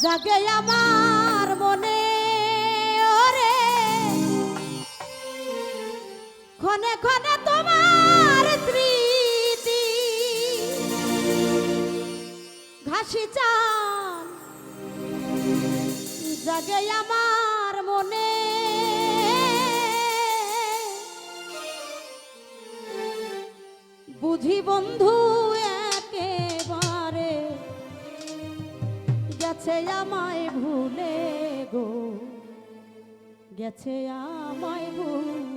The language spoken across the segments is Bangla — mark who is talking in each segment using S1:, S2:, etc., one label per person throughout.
S1: জাগে আমার মনে, ওরে। খনে খনে তোমার স্মৃতি। ঘাসি চান, জাগে আমার মনে। বুঝি বন্ধু আমায় ভুলে গো। গেছে আমায় ভুলে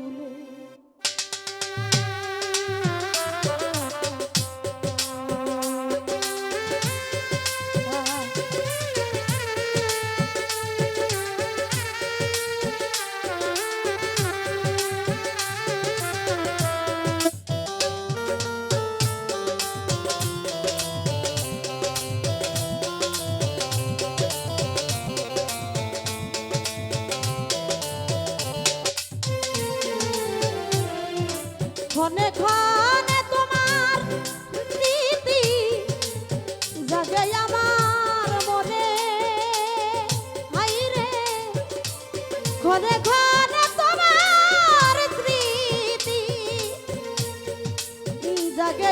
S1: ঘরে ঘরে তোমার স্মৃতি। জাগে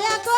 S1: voy.